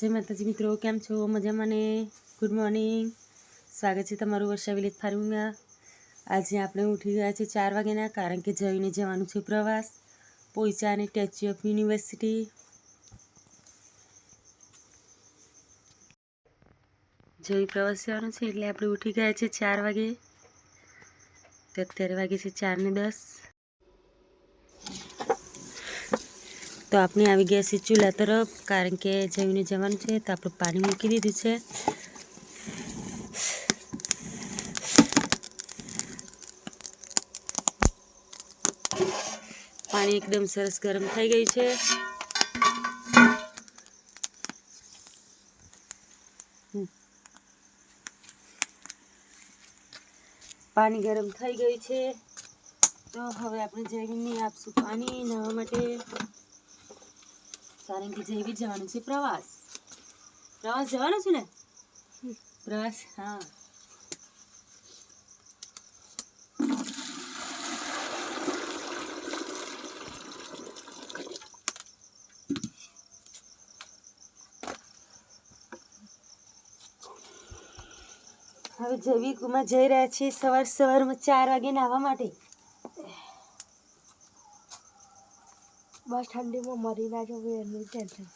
જય માતાજી મિત્રો, કેમ છો? મજામાં ને? ગુડ મોર્નિંગ સ્વાગત છે તમારું વર્ષા વિલેજ ફાર્મિંગમાં. આજે આપણે ઉઠી ગયા છે ચાર વાગ્યાના, કારણ કે જઈને જવાનું છે પ્રવાસ, પોઈચા અને સ્ટેચ્યુ ઓફ યુનિવર્સિટી. જઈ પ્રવાસ જવાનું છે, એટલે આપણે ઉઠી ગયા છે ચાર વાગે. અત્યારે વાગે છે ચાર ને દસ. તો આપણે આવી ગયા છીએ ચૂલા તરફ, કારણ કે જમીને જવાનું છે, તો આપણે પાણી મૂકી દીધું છે. પાણી એકદમ સરસ ગરમ થઈ ગયું છે. પાણી ગરમ થઈ ગયું છે. તો હવે આપણે જમીનની આપશું પાણી નવા માટે. કારણ કે જેવી જવાનું છે પ્રવાસ. પ્રવાસ જવાનો છે ને? પ્રવાસ હા. હવે જૈવિકમાં જઈ રહ્યા છીએ સવાર સવારમાં ચાર વાગે નાહવા માટે. બસ ઠંડીમાં મરી ના જવું એનું ટેન્શન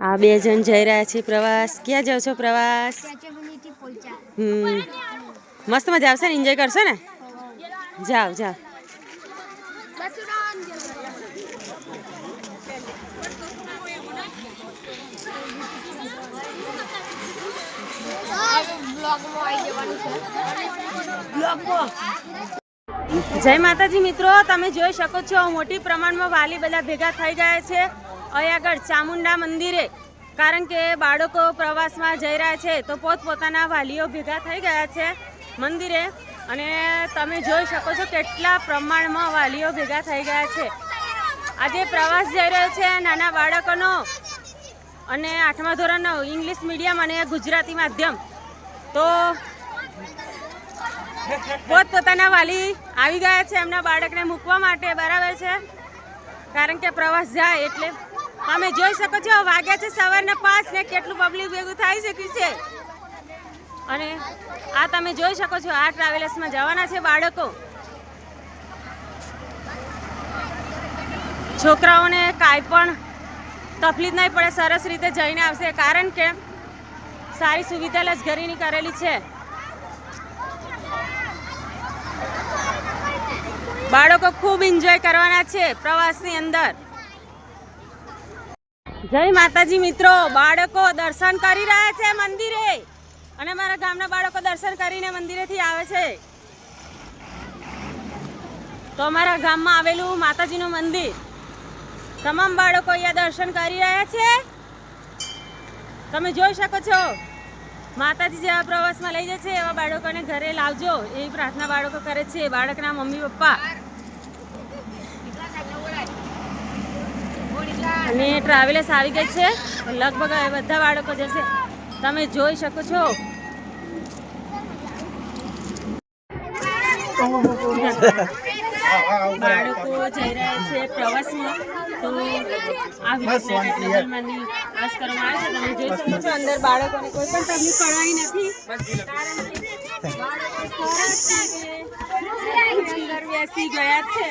આ બે જણ જઈ રહ્યા છે પ્રવાસ. ક્યાં જાવ છો પ્રવાસ? હમ. મસ્ત મજા આવશે ને? એન્જોય કરશો ને? જાઓ જાઓ. જય માતાજી મિત્રો, તમે જોઈ શકો છો મોટી પ્રમાણમાં વાલી બધા ભેગા થઈ ગયા છે. અહીં આગળ ચામુંડા મંદિરે, કારણ કે બાળકો પ્રવાસમાં જઈ રહ્યા છે, તો પોતપોતાના વાલીઓ ભેગા થઈ ગયા છે મંદિરે. અને તમે જોઈ શકો છો કેટલા પ્રમાણમાં વાલીઓ ભેગા થઈ ગયા છે. આજે પ્રવાસ જઈ રહ્યો છે નાના બાળકોનો. અને આઠમા ધોરણનો ઇંગ્લિશ મીડિયમ અને ગુજરાતી માધ્યમ. તો પોતપોતાના વાલી આવી ગયા છે એમના બાળકને મૂકવા માટે, બરાબર છે? કારણ કે પ્રવાસ જાય એટલે. તમે જોઈ શકો છો, વાગ્યા છે સવારના પાંચ ને કેટલું પબ્લિક ભેગું થઈ શક્યું છે. અને આ તમે જોઈ શકો છો, આ ટ્રાવેલર્સમાં જવાના છે બાળકો. છોકરાઓને કાંઈ પણ તકલીફ નહીં પડે, સરસ રીતે જઈને આવશે. કારણ કે સારી સુવિધા લશ્કરીની કરેલી છે. બાળકો ખૂબ એન્જોય કરવાના છે પ્રવાસની અંદર. જય માતાજી મિત્રો, બાળકો દર્શન કરી રહ્યા છે મંદિરે. અને મારા ગામના બાળકો દર્શન કરીને મંદિરેથી આવે છે. તો અમારા ગામમાં આવેલું માતાજીનું મંદિર. તમામ બાળકો અહીંયા દર્શન કરી રહ્યા છે. તમે જોઈ શકો છો. માતાજી જેવા પ્રવાસમાં લઈ જાય છે એવા બાળકોને ઘરે લાવજો. એવી પ્રાર્થના બાળકો કરે છે. બાળકના મમ્મી પપ્પા. અને ટ્રાવેલર્સ આવી ગઈ છે. લગભગ બધા બાળકો જશે. તમે જોઈ શકો છો. બાળકો જઈ રહ્યા છે પ્રવાસમાં તો આ બસ કરવામાં આવે છે તમે જોઈ શકો છો અંદર બાળકોને કોઈ પણ તકલીફ પડવાની નથી અંદર બેસી ગયા છે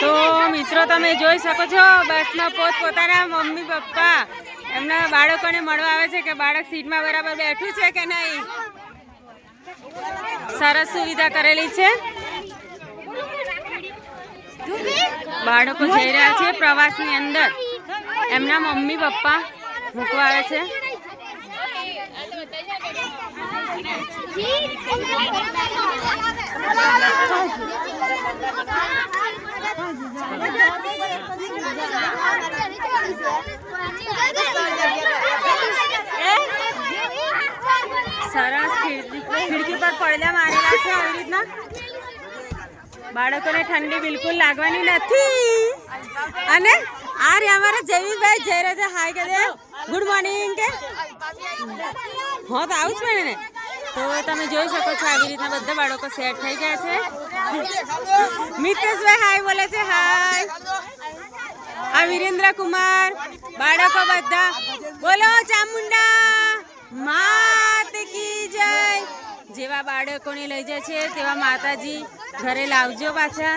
તો મિત્રો, તમે જોઈ શકો છો, બસમાં પોત પોતાના મમ્મી, પપ્પા, એમના બાળકોને મળવા આવે છે કે બાળક સીટમાં બરાબર બેઠું છે કે નહીં? સરસ સુવિધા કરેલી છે. બાળકો જઈ રહ્યા છે પ્રવાસની અંદર. એમના મમ્મી, પપ્પા મૂકવા છે. સરસ ખીડકી પર પડદા મારેલા છે આવી રીતના. બાળકોને ઠંડી બિલકુલ લાગવાની નથી. અને આ રે અમારા જયવીરભાઈ. જયરાજા હાય કે ગુડ મોર્નિંગ કે. હા, તો આવું જ પડે ને. તો તમે જોઈ શકો છો આવી રીતના બધા બાળકો સેટ થઈ ગયા છે. મિતેશભાઈ, હાય બોલે છે, હાય. આ વિરેન્દ્ર કુમાર, બાળકો બધા. બોલો ચામુંડા. માત કી જય. જેવા બાળકોને લઈ જાય છે તેવા માતાજી ઘરે લાવજો પાછા.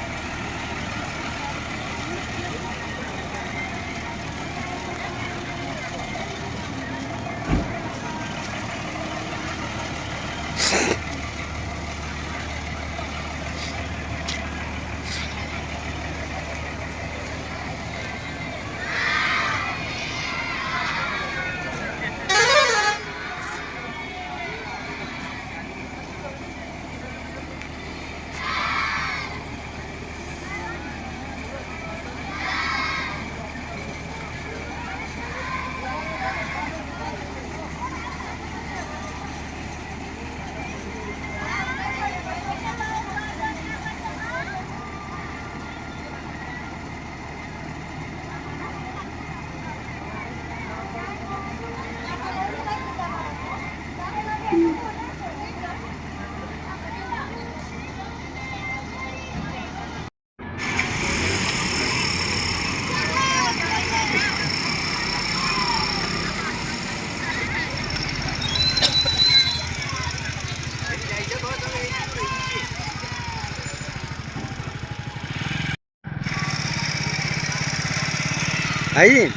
આવી